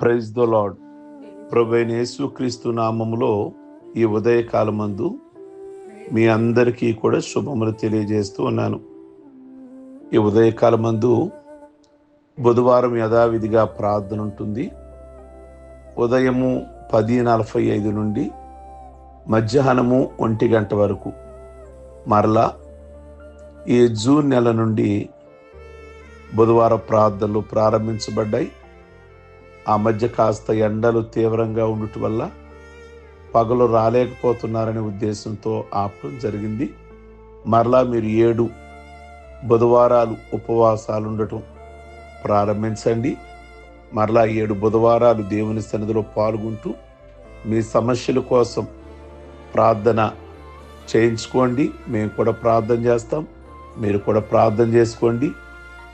Praise the lord ప్రభైన యేసుక్రీస్తు నామంలో ఈ ఉదయకాలమందు మీ అందరికీ కూడా శుభములు తెలియజేస్తూ ఉన్నాను. ఈ ఉదయకాలమందు బుధవారం యథావిధిగా ప్రార్థన ఉంటుంది. ఉదయము పది నలభై ఐదు నుండి మధ్యాహ్నము ఒంటి గంట వరకు. మరలా ఈ జూన్ నెల నుండి బుధవారం ప్రార్థనలు ప్రారంభించబడ్డాయి. ఆ మధ్య కాస్త ఎండలు తీవ్రంగా ఉండటం వల్ల పగలు రాలేకపోతున్నారనే ఉద్దేశంతో ఆపడం జరిగింది. మరలా మీరు ఏడు బుధవారాలు ఉపవాసాలు ఉండటం ప్రారంభించండి. మరలా ఏడు బుధవారాలు దేవుని సన్నిధిలో పాల్గొంటూ మీ సమస్యల కోసం ప్రార్థన చేయించుకోండి. మేము కూడా ప్రార్థన చేస్తాం. మీరు కూడా ప్రార్థన చేసుకోండి.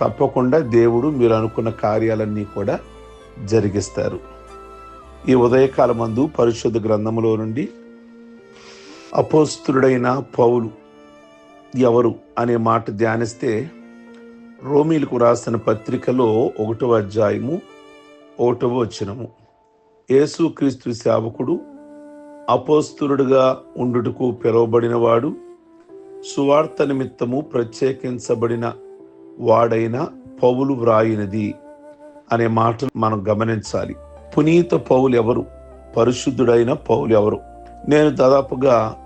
తప్పకుండా దేవుడు మీరు అనుకున్న కార్యాలన్నీ కూడా జరిగిస్తారు. ఈ ఉదయకాలమందు పరిశుద్ధ గ్రంథములో నుండి అపోస్తుడైన పౌలు ఎవరు అనే మాట ధ్యానిస్తే రోమిలకు రాసిన పత్రికలో ఒకటవ అధ్యాయము ఒకటవ వచనము. యేసుక్రీస్తు సేవకుడు అపోస్తులుడుగా ఉండుటకు పిలువబడినవాడు సువార్త నిమిత్తము ప్రత్యేకించబడిన వాడైన పౌలు వ్రాయినది. అనే మాటలు మనం గమనించాలి. పునీత పౌలు ఎవరు? పరిశుద్ధుడైన పౌలు ఎవరు? నేను దాదాపుగా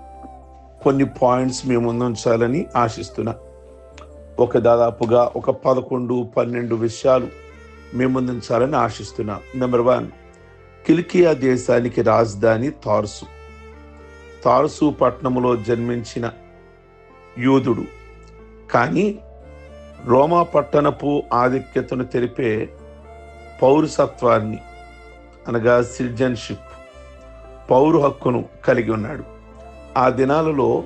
కొన్ని పాయింట్స్ మీ ముందుంచాలని ఆశిస్తున్నా. ఒక దాదాపుగా ఒక పదకొండు పన్నెండు విషయాలు మీ ముందుంచాలని ఆశిస్తున్నా. నెంబర్ వన్ కిలికియా దేశానికి రాజధాని తార్సు. తార్సు పట్టణంలో జన్మించిన యూదుడు. కానీ రోమా పట్టణపు ఆధిక్యతను తెలిపే పౌరసత్వాన్ని అనగా సిటిజన్షిప్ పౌర హక్కును కలిగి ఉన్నాడు. ఆ దినాలలో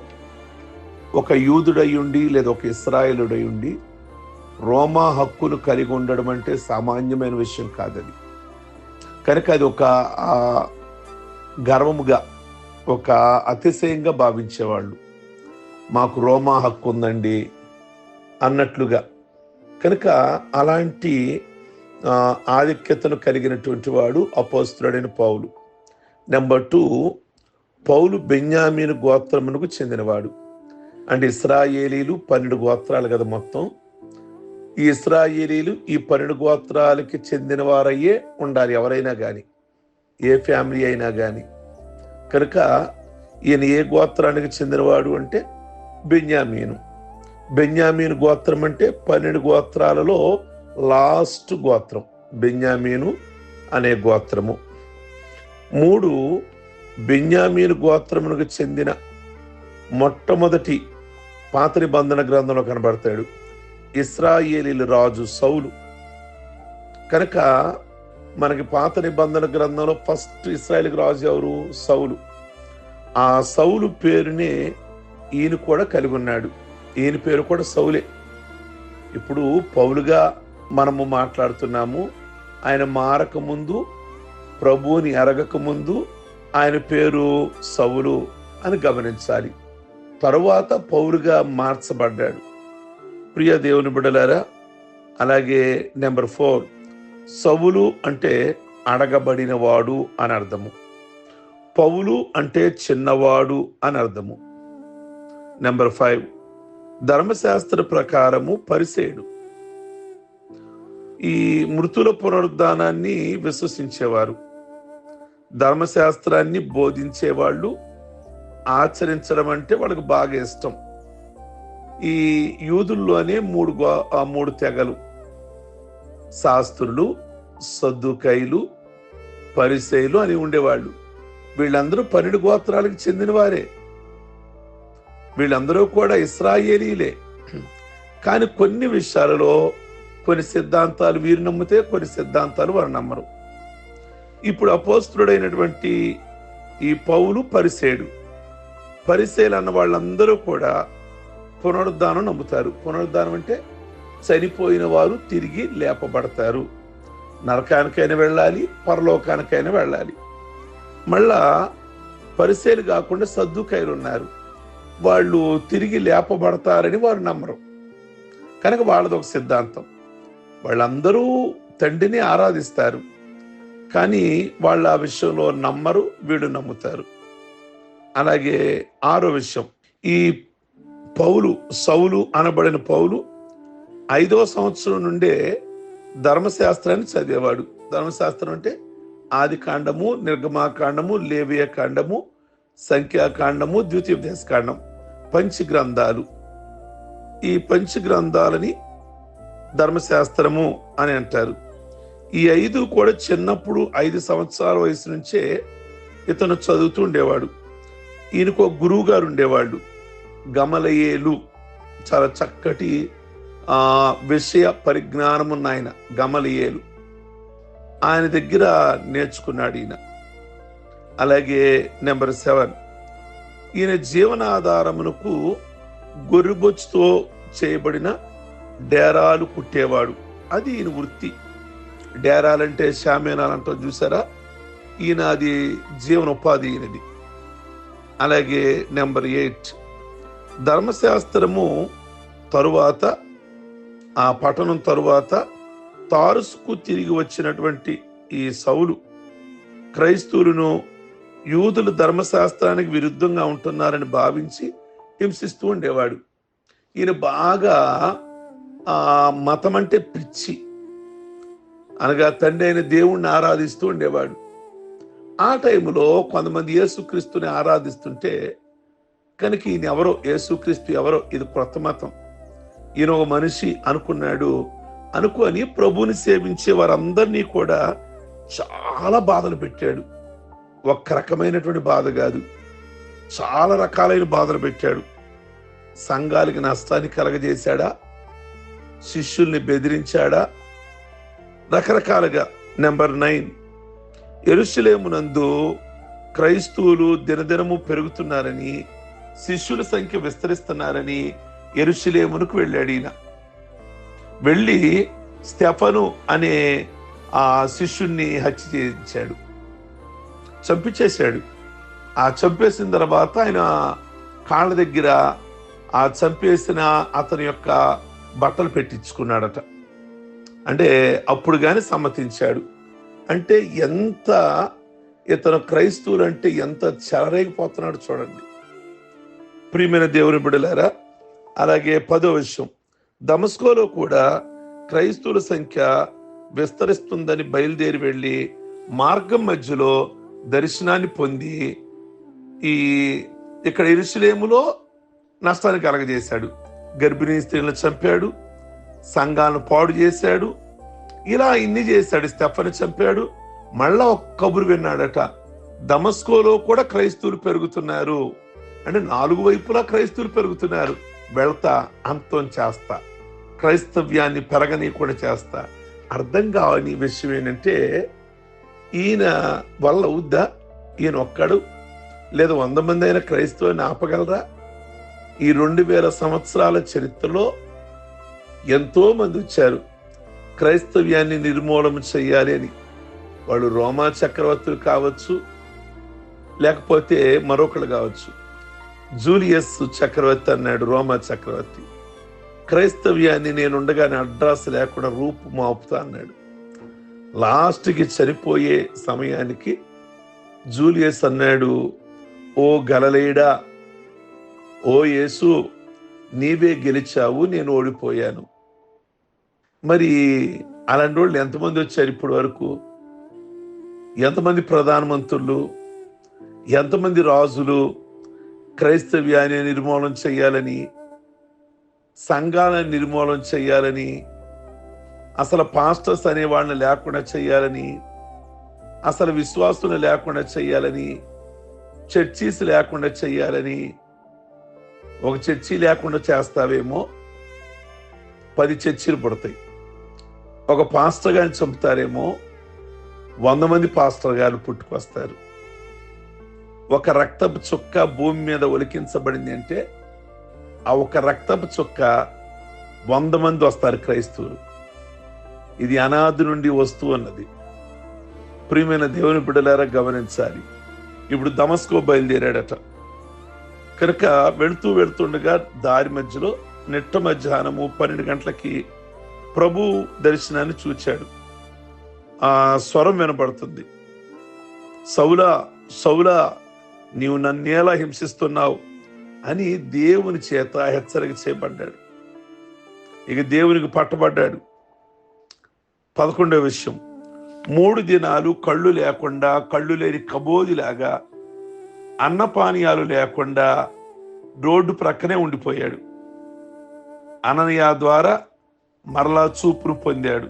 ఒక యూదుడయ్యుండి లేదా ఒక ఇస్రాయేలుడయ్యుండి రోమా హక్కులు కలిగి ఉండడం అంటే సామాన్యమైన విషయం కాదది. కనుక అది ఒక గర్వముగా ఒక అతిశయంగా భావించేవాళ్ళు. మాకు రోమా హక్కు ఉందండి అన్నట్లుగా. కనుక అలాంటి ఆధిక్యతను కలిగినటువంటి వాడు అపోస్తుడైన పౌలు. నెంబర్ టూ పౌలు బెన్యామీను గోత్రమునకు చెందినవాడు. అంటే ఇస్రాయేలీలు పన్నెండు గోత్రాలు కదా మొత్తం. ఈ ఇస్రాయేలీలు ఈ పన్నెండు గోత్రాలకి చెందిన వారయ్యే ఉండాలి ఎవరైనా కానీ ఏ ఫ్యామిలీ అయినా కానీ కనుక ఈయన ఏ గోత్రానికి చెందినవాడు అంటే బెన్యామీను. బెన్యామీను గోత్రం అంటే పన్నెండు గోత్రాలలో లాస్ట్ గోత్రం బెన్యామీను అనే గోత్రము. మూడు బెన్యామీను గోత్రమునకు చెందిన మొట్టమొదటి పాత నిబంధన గ్రంథంలో కనబడతాడు ఇస్రాయేలీల రాజు సౌలు. కనుక మనకి పాత నిబంధన గ్రంథంలో ఫస్ట్ ఇస్రాయేల్కి రాజు ఎవరు? సౌలు. ఆ సౌలు పేరునే ఈయన కూడా కలిగి ఉన్నాడు. ఈయన పేరు కూడా సౌలే. ఇప్పుడు పౌలుగా మనము మాట్లాడుతున్నాము. ఆయన మారకముందు ప్రభువుని ఎరగకముందు ఆయన పేరు సవులు అని గమనించాలి. తరువాత పౌరుగా మార్చబడ్డాడు. ప్రియ దేవుని బిడలారా అలాగే నెంబర్ ఫోర్ సవులు అంటే అడగబడిన వాడు అని అర్థము. పౌలు అంటే చిన్నవాడు అని అర్థము. నెంబర్ ఫైవ్ ధర్మశాస్త్ర ప్రకారము పరిసేడు ఈ మృతుల పునరుద్ధానాన్ని విశ్వసించేవారు. ధర్మశాస్త్రాన్ని బోధించేవాళ్ళు ఆచరించడం అంటే వాళ్ళకి బాగా ఇష్టం. ఈ యూదుల్లోనే మూడు గో- ఆ మూడు తెగలు. శాస్త్రులు సద్దుకైలు పరిసైలు అని ఉండేవాళ్ళు. వీళ్ళందరూ పన్నెండు గోత్రాలకు చెందినవారే. వీళ్ళందరూ కూడా ఇస్రాయేలీలే. కానీ కొన్ని విషయాలలో కొన్ని సిద్ధాంతాలు వీరు నమ్మితే కొన్ని సిద్ధాంతాలు వారు నమ్మరు. ఇప్పుడు అపోస్తుడైనటువంటి ఈ పౌలు పరిసేడు. పరిసేలు అన్న వాళ్ళందరూ కూడా పునరుద్ధానం నమ్ముతారు. పునరుద్ధానం అంటే చనిపోయిన వారు తిరిగి లేపబడతారు. నరకానికైనా వెళ్ళాలి పరలోకానికైనా వెళ్ళాలి. మళ్ళా పరిసేలు కాకుండా సర్దుకాయలు ఉన్నారు. వాళ్ళు తిరిగి లేపబడతారని వారు నమ్మరు. కనుక వాళ్ళది ఒక సిద్ధాంతం. వాళ్ళందరూ తండ్రిని ఆరాధిస్తారు కానీ వాళ్ళు ఆ విషయంలో నమ్మరు వీడు నమ్ముతారు. అలాగే ఆరో విషయం ఈ పౌలు సౌలు అనబడిన పౌలు ఐదో సంవత్సరం నుండే ధర్మశాస్త్రాన్ని చదివేవాడు. ధర్మశాస్త్రం అంటే ఆది కాండము నిర్గమాకాండము లేవియ కాండము సంఖ్యాకాండము ద్వితీయోపదేశ కాండం పంచి గ్రంథాలు ఈ పంచి గ్రంథాలని ధర్మశాస్త్రము అని అంటారు. ఈ ఐదు కూడా చిన్నప్పుడు ఐదు సంవత్సరాల వయసు నుంచే ఇతను చదువుతూ ఉండేవాడు. ఈయనకు ఒక గురువు గారు ఉండేవాళ్ళు. గమలయేలు చాలా చక్కటి ఆ విషయ పరిజ్ఞానం ఉన్న ఆయన గమలయేలు. ఆయన దగ్గర నేర్చుకున్నాడు ఈయన. అలాగే నెంబర్ సెవెన్. ఈయన జీవనాధారమునకు గొర్రెబొచ్చుతో చేయబడిన డేరాలు కుట్టేవాడు. అది ఈయన వృత్తి. డేరాలంటే శామ్యానాలు చూసారా? ఈయన అది జీవనోపాధి ఈయనది. అలాగే నెంబర్ ఎయిట్. ధర్మశాస్త్రము తరువాత ఆ పఠనం తరువాత తారుసుకు తిరిగి వచ్చినటువంటి ఈ సౌలు క్రైస్తవులను యూదులు ధర్మశాస్త్రానికి విరుద్ధంగా ఉంటున్నారని భావించి హింసిస్తూ ఉండేవాడు. ఈయన బాగా ఆ మతం అంటే పిచ్చి. అనగా తండ్రి అయిన దేవుణ్ణి ఆరాధిస్తూ ఉండేవాడు. ఆ టైంలో కొంతమంది యేసుక్రీస్తుని ఆరాధిస్తుంటే కనుక ఈయన ఎవరో యేసుక్రీస్తు ఎవరో ఇది కొత్త మతం. ఈయన ఒక మనిషి అనుకున్నాడు. అనుకొని ప్రభుని సేవించే వారందరినీ కూడా చాలా బాధలు పెట్టాడు. ఒక్క రకమైనటువంటి బాధ కాదు. చాలా రకాలైన బాధలు పెట్టాడు. సంఘాలకి నష్టాన్ని కలగజేశాడా? శిష్యుల్ని బెదిరించాడా? రకరకాలుగా. నెంబర్ నైన్ ఎరుసలేమునందు క్రైస్తవులు దినదినము పెరుగుతున్నారని శిష్యుల సంఖ్య విస్తరిస్తున్నారని ఎరుషులేమునకు వెళ్ళాడు ఈయన. వెళ్ళి స్టెఫను అనే ఆ శిష్యుణ్ణి హత్య చేయించాడు. చంపించేశాడు ఆ చంపేసిన తర్వాత ఆయన కాళ్ళ దగ్గర ఆ చంపేసిన అతని యొక్క బట్టలు పెట్టించుకున్నాడట. అంటే అప్పుడు కానీ సమ్మతించాడు. అంటే ఎంత ఇతను క్రైస్తవులు అంటే ఎంత చెలరేగిపోతున్నాడు చూడండి. ప్రియమైన దేవుని బిడలారా అలాగే పదో విషయం. దమస్కోలో కూడా క్రైస్తవుల సంఖ్య విస్తరిస్తుందని బయలుదేరి వెళ్ళి మార్గం మధ్యలో దర్శనాన్ని పొంది ఈ ఇక్కడ ఇరుషులేములో నష్టాన్ని కలగజేశాడు. గర్భిణీ స్త్రీలను చంపాడు సంఘాలను పాడు చేశాడు. ఇలా ఇన్ని చేశాడు స్టెఫని చంపాడు. మళ్ళా ఒక కబురు విన్నాడట దమస్కోలో కూడా క్రైస్తవులు పెరుగుతున్నారు. అంటే నాలుగు వైపులా క్రైస్తవులు పెరుగుతున్నారు. వెళ్తా అంతం చేస్తా. క్రైస్తవ్యాన్ని పెరగని కూడా చేస్తా. అర్థం కావని విషయం ఏంటంటే ఈయన వల్ల అవుద్దా ఈయన ఒక్కడు? లేదా వంద మంది అయిన క్రైస్తవాన్ని ఆపగలరా? ఈ రెండు వేల సంవత్సరాల చరిత్రలో ఎంతో మంది వచ్చారు. క్రైస్తవ్యాన్ని నిర్మూలన చేయాలి అని. వాళ్ళు రోమా చక్రవర్తులు కావచ్చు లేకపోతే మరొకరు కావచ్చు. జూలియస్ చక్రవర్తి అన్నాడు రోమా చక్రవర్తి. క్రైస్తవ్యాన్ని నేను ఉండగానే అడ్రస్ లేకుండా రూపు మాపుతా అన్నాడు. లాస్ట్కి చనిపోయే సమయానికి జూలియస్ అన్నాడు ఓ గలలేడా ఓ యేసు నీవే గెలిచావు నేను ఓడిపోయాను. మరి అలాంటి వాళ్ళు ఎంతమంది వచ్చారు ఇప్పటి వరకు? ఎంతమంది ప్రధానమంత్రులు? ఎంతమంది రాజులు? క్రైస్తవ్యాన్ని నిర్మూలన చేయాలని? సంఘాలను నిర్మూలన చేయాలని? అసలు పాస్టర్స్ అనే వాళ్ళని లేకుండా చేయాలని? అసలు విశ్వాసులు లేకుండా చేయాలని? చర్చీస్ లేకుండా చేయాలని? ఒక చర్చి లేకుండా చేస్తావేమో పది చర్చిలు పుడతాయి. ఒక పాస్టర్ గారిని చంపుతారేమో వంద మంది పాస్టర్ గారు పుట్టుకొస్తారు. ఒక రక్తపు చుక్క భూమి మీద ఒలికించబడింది అంటే ఆ ఒక రక్తపు చుక్క వంద మంది వస్తారు క్రైస్తవులు. ఇది అనాది నుండి వస్తూ ఉన్నది. ప్రియమైన దేవుని బిడ్డలారా గమనించాలి. ఇప్పుడు దమస్కో బయలుదేరాడట. కనుక వెళుతూ వెళుతుండగా దారి మధ్యలో నిట్ట మధ్యాహ్నము పన్నెండు గంటలకి ప్రభు దర్శనాన్ని చూచాడు. ఆ స్వరం వినబడుతుంది. సౌలా సౌలా నీవు నన్నేలా హింసిస్తున్నావు? అని దేవుని చేత హెచ్చరిక చేయబడ్డాడు. ఇక దేవునికి పట్టబడ్డాడు. పదకొండవ విషయం. మూడు దినాలు కళ్ళు లేకుండా కళ్ళు లేని కబోదిలాగా అన్నపానీయాలు లేకుండా రోడ్డు ప్రక్కనే ఉండిపోయాడు. అననయ ద్వారా మరలా చూపును పొందాడు.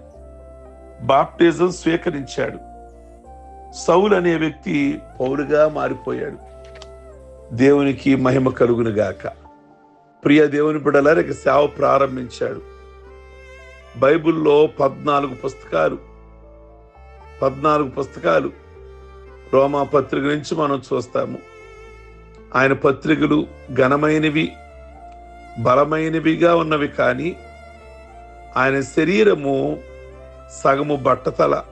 బాప్టిజం స్వీకరించాడు. సౌలు అనే వ్యక్తి పౌరుగా మారిపోయాడు. దేవునికి మహిమ కలుగును గాక. ప్రియ దేవుని బిడలకి సేవ ప్రారంభించాడు. బైబిల్లో పద్నాలుగు పుస్తకాలు పద్నాలుగు పుస్తకాలు రోమా పత్రిక నుంచి మనం చూస్తాము. ఆయన పత్రికలు ఘనమైనవి బలమైనవిగా ఉన్నవి కానీ ఆయన శరీరము సగము బట్టతల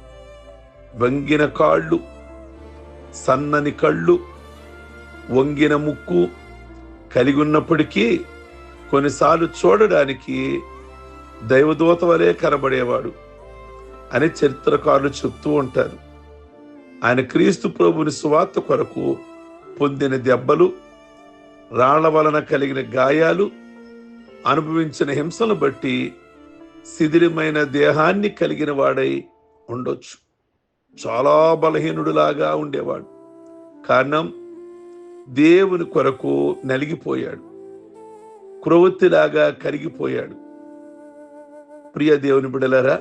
వంగిన కాళ్ళు సన్నని కళ్ళు వంగిన ముక్కు కలిగి ఉన్నప్పటికీ కొన్నిసార్లు చూడడానికి దైవదూత వలె కనబడేవాడు అని చరిత్రకారులు చెప్తూ ఉంటారు. ఆయన క్రీస్తు ప్రభుని సువార్త కొరకు పొందిన దెబ్బలు రాళ్ళ వలన కలిగిన గాయాలు అనుభవించిన హింసను బట్టి శిథిలమైన దేహాన్ని కలిగిన వాడై ఉండొచ్చు. చాలా బలహీనుడిలాగా ఉండేవాడు. కారణం దేవుని కొరకు నలిగిపోయాడు. క్రొవ్వొత్తిలాగా కరిగిపోయాడు. ప్రియ దేవుని బిడలరా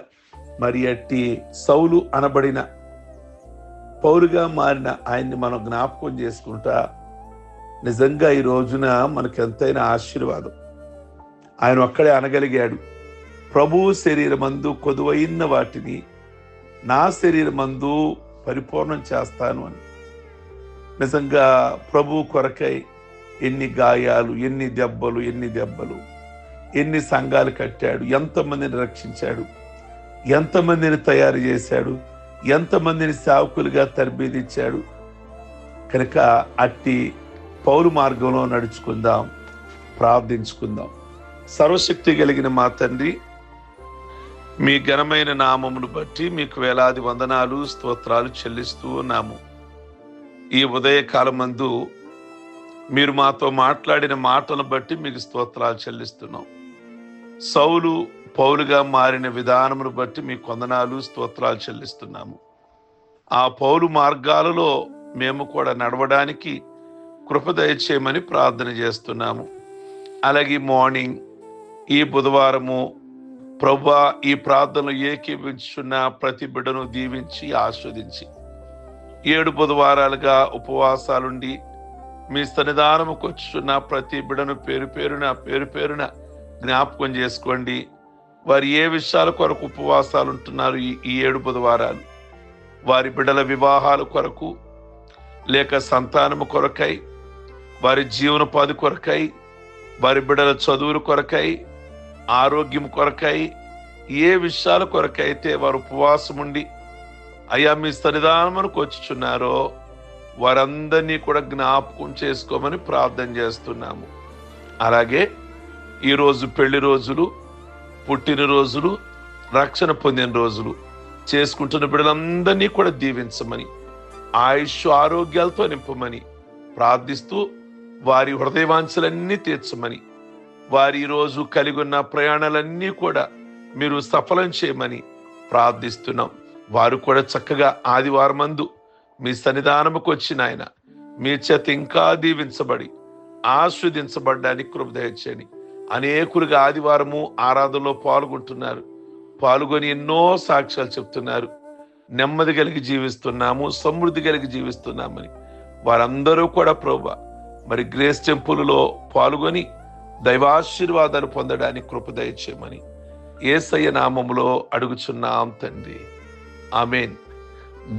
మరి అట్టి సౌలు అనబడిన పౌరుగా మారిన ఆయన్ని మనం జ్ఞాపకం చేసుకుంటా నిజంగా ఈ రోజున మనకు ఎంతైనా ఆశీర్వాదం. ఆయన ఒక్కడే అనగలిగాడు. ప్రభు శరీరమందు కొదువైన వాటిని నా శరీరమందు పరిపూర్ణం చేస్తాను అని. నిజంగా ప్రభు కొరకై ఎన్ని గాయాలు ఎన్ని దెబ్బలు ఎన్ని దెబ్బలు ఎన్ని సంఘాలు కట్టాడు ఎంతమందిని రక్షించాడు ఎంతమందిని తయారు చేశాడు ఎంతమందిని సేవకులుగా తరబీదించాడు. కనుక అట్టి పౌరు మార్గంలో నడుచుకుందాం ప్రార్థించుకుందాం. సర్వశక్తి కలిగిన మా తండ్రి మీ ఘనమైన నామమును బట్టి మీకు వేలాది వందనాలు స్తోత్రాలు చెల్లిస్తూ ఉన్నాము. ఈ ఉదయకాలమందు మీరు మాతో మాట్లాడిన మాటలను బట్టి మీకు స్తోత్రాలు చెల్లిస్తున్నాం. సౌలు పౌలుగా మారిన విధానమును బట్టి మీ కొందనాలు స్తోత్రాలు చెల్లిస్తున్నాము. ఆ పౌలు మార్గాలలో మేము కూడా నడవడానికి కృప దయచేయమని ప్రార్థన చేస్తున్నాము. అలాగే మార్నింగ్ ఈ బుధవారము ప్రభా ఈ ప్రార్థనలు ఏకీవించున్న ప్రతి బిడ్డను దీవించి ఆస్వాదించి ఏడు బుధవారాలుగా ఉపవాసాలుండి మీ సన్నిధానముకు వచ్చున్న ప్రతి బిడను పేరు పేరున పేరు పేరున జ్ఞాపకం చేసుకోండి. వారు ఏ విషయాల కొరకు ఉపవాసాలు ఉంటున్నారు ఈ ఈ ఏడు బుధవారాలు? వారి బిడ్డల వివాహాల కొరకు లేక సంతానము కొరకై వారి జీవనోపాధి కొరకై వారి బిడ్డల చదువుల కొరకై ఆరోగ్యం కొరకై ఏ విషయాల కొరకైతే వారు ఉపవాసం ఉండి అయ్యా మీ సన్నిధానమునకు వచ్చుచున్నారో వారందరినీ కూడా జ్ఞాపకం చేసుకోమని ప్రార్థన చేస్తున్నాము. అలాగే ఈరోజు పెళ్ళి రోజులు పుట్టిన రోజులు రక్షణ పొందిన రోజులు చేసుకుంటున్న బిడ్డలందరినీ కూడా దీవించమని ఆయుష్ ఆరోగ్యాలతో నింపమని ప్రార్థిస్తూ వారి హృదయవాంఛలన్నీ తీర్చమని వారి రోజు కలిగి ఉన్న ప్రయాణాలన్నీ కూడా మీరు సఫలం చేయమని ప్రార్థిస్తున్నాం. వారు కూడా చక్కగా ఆదివారం మందు మీ సన్నిధానముకు వచ్చిన ఆయన మీ చేత ఇంకా దీవించబడి ఆస్వాదించబడ్డానికి కృప దయచేయండి. అనేకులుగా ఆదివారము ఆరాధనలో పాల్గొంటున్నారు. పాల్గొని ఎన్నో సాక్ష్యాలు చెప్తున్నారు. నెమ్మది కలిగి జీవిస్తున్నాము సమృద్ధి కలిగి జీవిస్తున్నామని. వారందరూ కూడా ప్రభు మరి గ్రేస్ టెంపుల్లో పాల్గొని దైవాశీర్వాదాలు పొందడానికి కృపదయ చేయమని ఏసయ్య నామంలో అడుగుచున్నాం తండ్రి. ఆమెన్.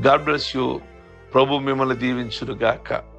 God bless you. ప్రభు మిమ్మల్ని దీవించునుగాక.